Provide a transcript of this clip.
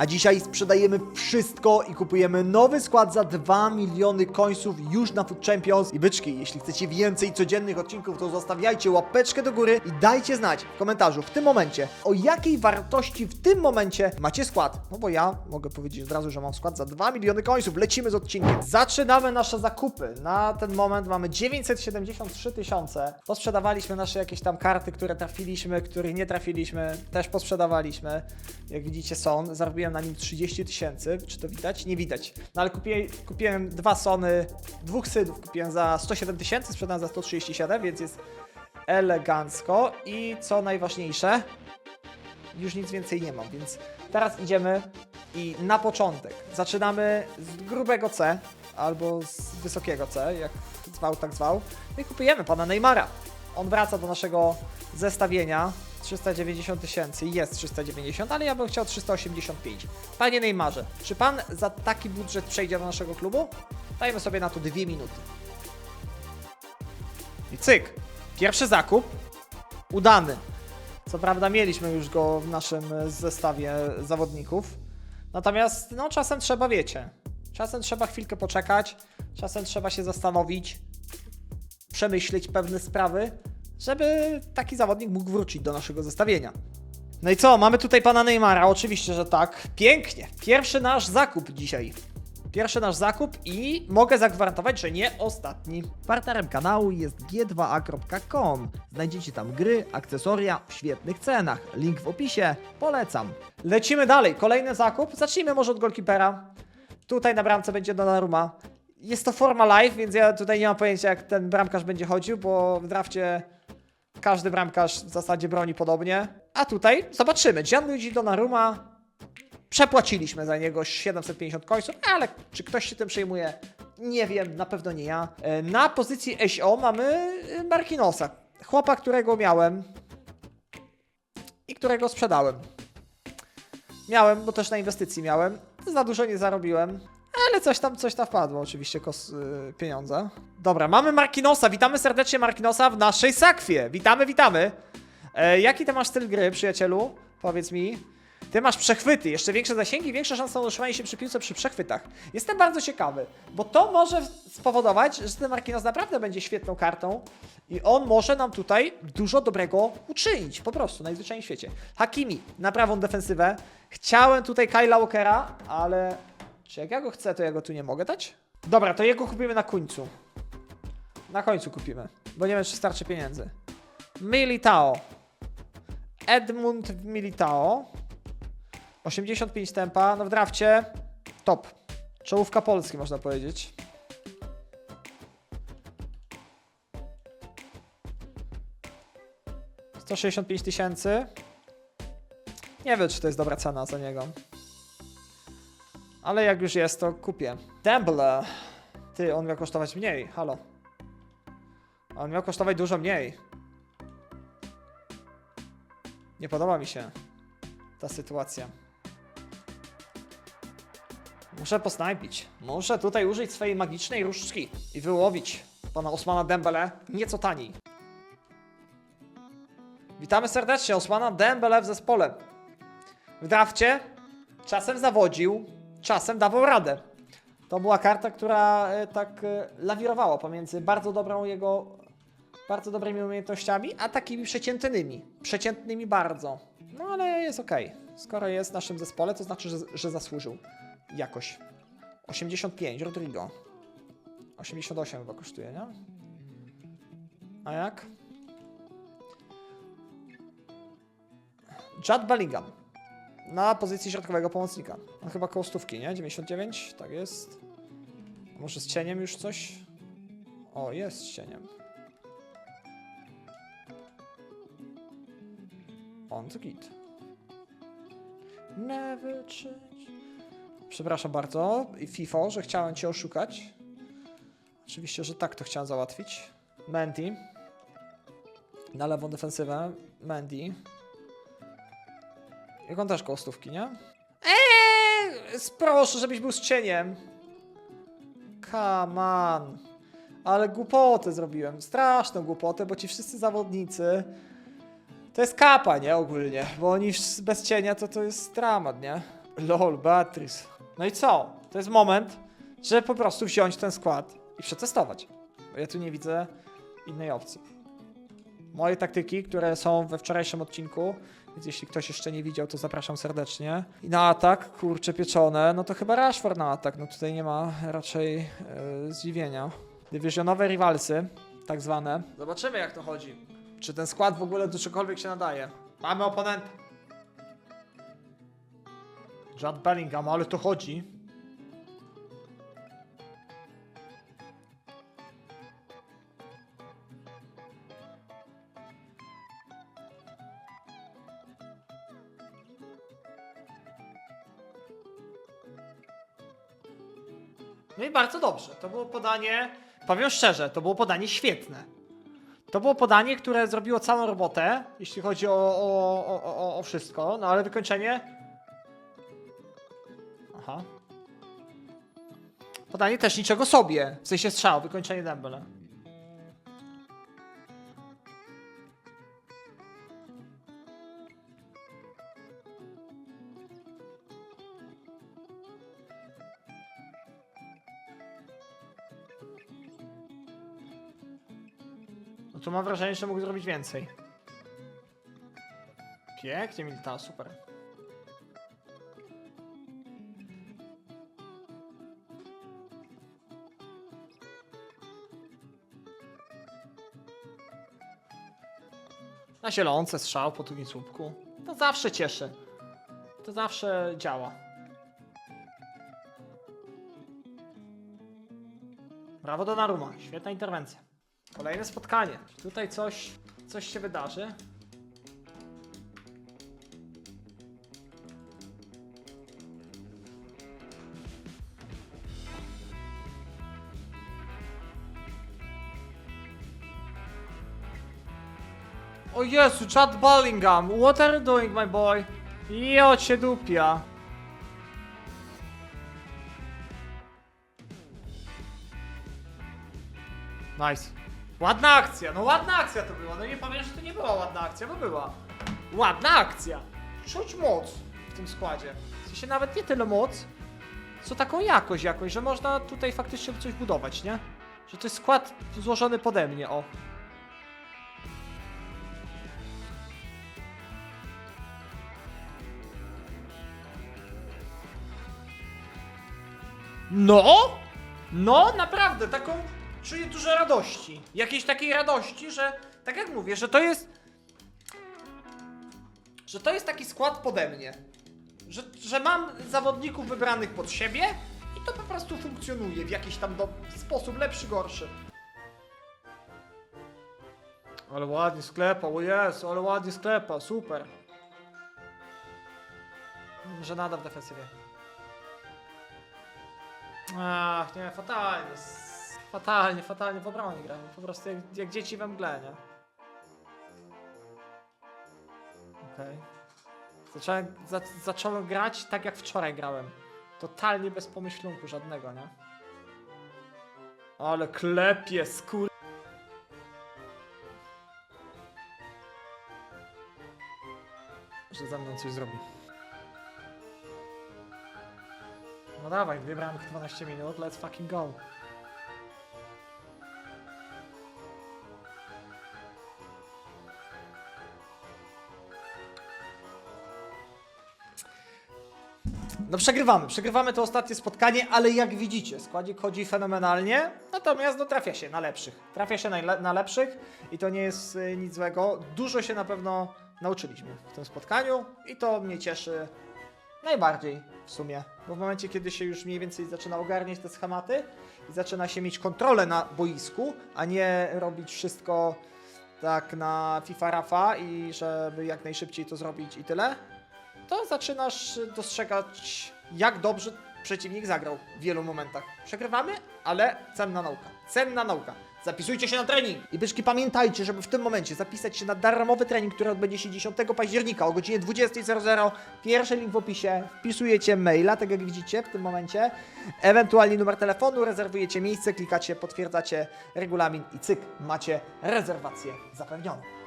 A dzisiaj sprzedajemy wszystko i kupujemy nowy skład za 2 miliony końców już na Food Champions. I byczki, jeśli chcecie więcej codziennych odcinków, to zostawiajcie łapeczkę do góry i dajcie znać w komentarzu w tym momencie, o jakiej wartości w tym momencie macie skład. No bo ja mogę powiedzieć od razu, że mam skład za 2 miliony końców. Lecimy z odcinkiem. Zaczynamy nasze zakupy. Na ten moment mamy 973 tysiące. Posprzedawaliśmy nasze jakieś tam karty, które trafiliśmy, których nie trafiliśmy. Też posprzedawaliśmy. Jak widzicie są. Zarobiłem na nim 30 tysięcy. Czy to widać? Nie widać. No ale kupiłem, kupiłem dwa Sony, dwóch sydów kupiłem za 107 tysięcy, sprzedałem za 137, więc jest elegancko. I co najważniejsze, już nic więcej nie mam, więc teraz idziemy i na początek zaczynamy z grubego C albo z wysokiego C, jak zwał, tak zwał. No i kupujemy pana Neymara. On wraca do naszego zestawienia. 390 tysięcy, jest 390, ale ja bym chciał 385. Panie Neymarze, czy pan za taki budżet przejdzie do naszego klubu? Dajmy sobie na to dwie minuty. I cyk. Pierwszy zakup. Udany. Co prawda mieliśmy już go w naszym zestawie zawodników. Natomiast no czasem trzeba, wiecie, czasem trzeba chwilkę poczekać, czasem trzeba się zastanowić, przemyśleć pewne sprawy, żeby taki zawodnik mógł wrócić do naszego zestawienia. No i co, mamy tutaj pana Neymara, oczywiście, że tak. Pięknie. Pierwszy nasz zakup dzisiaj. Pierwszy nasz zakup i mogę zagwarantować, że nie ostatni. Partnerem kanału jest g2a.com. Znajdziecie tam gry, akcesoria w świetnych cenach. Link w opisie. Polecam. Lecimy dalej. Kolejny zakup. Zacznijmy może od golkipera. Tutaj na bramce będzie Donnarumma. Jest to forma live, więc ja tutaj nie mam pojęcia jak ten bramkarz będzie chodził, bo w drafcie każdy bramkarz w zasadzie broni podobnie. A tutaj zobaczymy. Gianluigi Donnarumma Przepłaciliśmy za niego 750 końców, ale czy ktoś się tym przejmuje? Nie wiem, na pewno nie ja. E, Na pozycji SO mamy e, Markinosa. Chłopa, którego miałem i którego sprzedałem. Miałem, bo też na inwestycji miałem. Za dużo nie zarobiłem. Ale coś tam, coś tam wpadło, oczywiście, kos, y, pieniądze. Dobra, mamy Markinosa. Witamy serdecznie Markinosa w naszej sakwie. Witamy, witamy. E, jaki ty masz styl gry, przyjacielu? Powiedz mi. Ty masz przechwyty, jeszcze większe zasięgi, większa szansa na utrzymanie się przy piłce przy przechwytach. Jestem bardzo ciekawy, bo to może spowodować, że ten Markinos naprawdę będzie świetną kartą i on może nam tutaj dużo dobrego uczynić, po prostu, najzwyczajniej w świecie. Hakimi na prawą defensywę. Chciałem tutaj Kyla Walkera, ale czy jak ja go chcę, to ja go tu nie mogę dać? Dobra, to jego kupimy na końcu. Na końcu kupimy, bo nie wiem, czy starczy pieniędzy. Militao. Edmund Militao. 85 tempa, no w drafcie top. Czołówka Polski można powiedzieć. Sześćdziesiąt pięć tysięcy. Nie wiem, czy to jest dobra cena za niego. Ale jak już jest, to kupię. Dembele. Ty, on miał kosztować mniej, halo. On miał kosztować dużo mniej. Nie podoba mi się ta sytuacja. Muszę posnajpić. Muszę tutaj użyć swojej magicznej różdżki i wyłowić pana Osmana Dembele nieco taniej. Witamy serdecznie, Osmana Dembele w zespole. W drafcie czasem zawodził, czasem dawał radę. To była karta, która e, tak e, lawirowała pomiędzy bardzo dobrą jego, bardzo dobrymi umiejętnościami, a takimi przeciętnymi. Przeciętnymi bardzo. No ale jest okej. Skoro jest w naszym zespole, to znaczy, że, że zasłużył jakoś. 85, Rodrigo. 88 chyba kosztuje, nie? A jak? Judd Bellingham. Na pozycji środkowego pomocnika. On chyba koło stówki, nie? 99? Tak jest. Może z cieniem już coś? O, jest z cieniem. On to git. Never. Przepraszam bardzo, FIFO, że chciałem cię oszukać. Oczywiście, że tak to chciałem załatwić. Mandy. Na lewą defensywę. Mandy. Jak on też koło stówki, nie? Eee, proszę, żebyś był z cieniem. Come on. Ale głupotę zrobiłem. Straszną głupotę, bo ci wszyscy zawodnicy to jest kapa, nie? Ogólnie. Bo oni bez cienia to to jest dramat, nie? Lol, Beatrice. No i co? To jest moment, żeby po prostu wziąć ten skład i przetestować. Bo ja tu nie widzę innej opcji. Moje taktyki, które są we wczorajszym odcinku, więc jeśli ktoś jeszcze nie widział, to zapraszam serdecznie. I na atak, kurcze pieczone, no to chyba Rashford na atak, no tutaj nie ma raczej e, zdziwienia. Dywizjonowe rivalsy, tak zwane. Zobaczymy jak to chodzi. Czy ten skład w ogóle do czegokolwiek się nadaje. Mamy oponenta. Judd Bellingham, ale to chodzi. No i bardzo dobrze. To było podanie, powiem szczerze, to było podanie świetne. To było podanie, które zrobiło całą robotę, jeśli chodzi o, o, o, o, wszystko, no ale wykończenie. Aha. Podanie też niczego sobie, w sensie strzał, wykończenie Dembele. No to mam wrażenie, że mógł zrobić więcej. Pięknie, Milta, super. Na zielonce strzał po długim słupku. To zawsze cieszy. To zawsze działa. Brawo do Naruma, świetna interwencja. Kolejne spotkanie. Tutaj coś, coś się wydarzy? O Jezu, Chad Bellingham, what are you doing, my boy? Jo cię dupia. Nice. Ładna akcja, no ładna akcja to była. No nie powiem, że to nie była ładna akcja, bo była. Ładna akcja. Czuć moc w tym składzie. W sensie nawet nie tyle moc, co taką jakość jakoś, że można tutaj faktycznie coś budować, nie? Że to jest skład złożony pode mnie, o. No! No, naprawdę, taką czuję dużo radości. Jakiejś takiej radości, że tak jak mówię, że to jest. Że to jest taki skład pode mnie. Że, że mam zawodników wybranych pod siebie i to po prostu funkcjonuje w jakiś tam do, sposób lepszy, gorszy. Ale ładnie sklepa, o Jezu, ale ładnie sklepa, super. Że nada w defensywie. Ach, nie, fatalnie. Fatalnie, fatalnie w obronie gramy. Po prostu jak, jak dzieci we mgle, nie? Okej. Zacząłem, za, zacząłem grać tak jak wczoraj grałem. Totalnie bez pomyślunku żadnego, nie? Ale klepie, skur... Że ze mną coś zrobi. No dawaj, dwie bramki 12 minut, let's fucking go. No przegrywamy, przegrywamy to ostatnie spotkanie, ale jak widzicie, składzik chodzi fenomenalnie, natomiast no trafia się na lepszych. Trafia się na, na lepszych i to nie jest y, nic złego. Dużo się na pewno nauczyliśmy w tym spotkaniu i to mnie cieszy najbardziej w sumie. Bo w momencie, kiedy się już mniej więcej zaczyna ogarniać te schematy i zaczyna się mieć kontrolę na boisku, a nie robić wszystko tak na FIFA Rafa i żeby jak najszybciej to zrobić i tyle, to zaczynasz dostrzegać, jak dobrze przeciwnik zagrał w wielu momentach. Przegrywamy, ale cenna nauka. Cenna nauka. Zapisujcie się na trening. I byczki pamiętajcie, żeby w tym momencie zapisać się na darmowy trening, który odbędzie się 10 października o godzinie 20.00. Pierwszy link w opisie. Wpisujecie maila, tak jak widzicie w tym momencie. Ewentualnie numer telefonu, rezerwujecie miejsce, klikacie, potwierdzacie regulamin i cyk, macie rezerwację zapewnioną.